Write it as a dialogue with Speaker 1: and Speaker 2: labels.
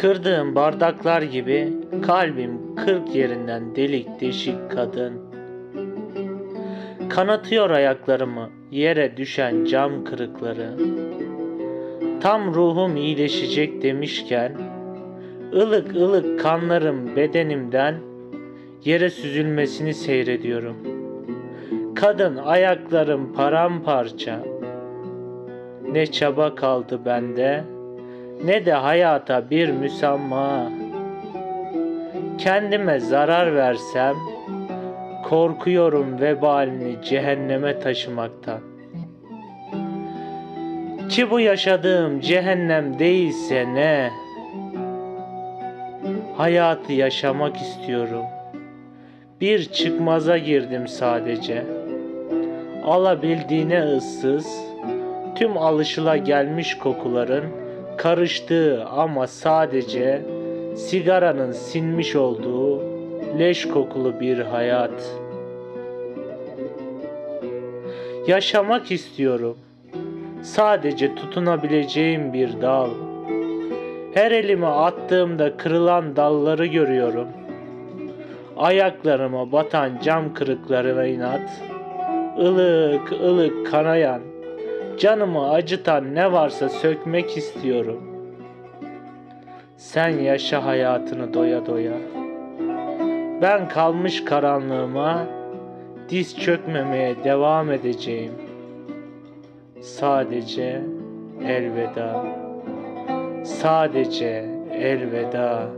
Speaker 1: Kırdığım bardaklar gibi kalbim kırk yerinden delik deşik kadın. Kanatıyor ayaklarımı yere düşen cam kırıkları. Tam ruhum iyileşecek demişken ılık ılık kanlarım bedenimden yere süzülmesini seyrediyorum. Kadın ayaklarım paramparça. Ne çaba kaldı bende ne de hayata bir müsamma. Kendime zarar versem korkuyorum vebalini cehenneme taşımaktan. Ki bu yaşadığım cehennem değilse ne? Hayatı yaşamak istiyorum. Bir çıkmaza girdim sadece. Alabildiğine ıssız, tüm alışıla gelmiş kokuların karıştığı ama sadece sigaranın sinmiş olduğu leş kokulu bir hayat. Yaşamak istiyorum. Sadece tutunabileceğim bir dal. Her elime attığımda kırılan dalları görüyorum. Ayaklarıma batan cam kırıklarına inat. ılık ılık kanayan, canımı acıtan ne varsa sökmek istiyorum. Sen yaşa hayatını doya doya. Ben kalmış karanlığıma diz çökmemeye devam edeceğim. Sadece elveda. Sadece elveda.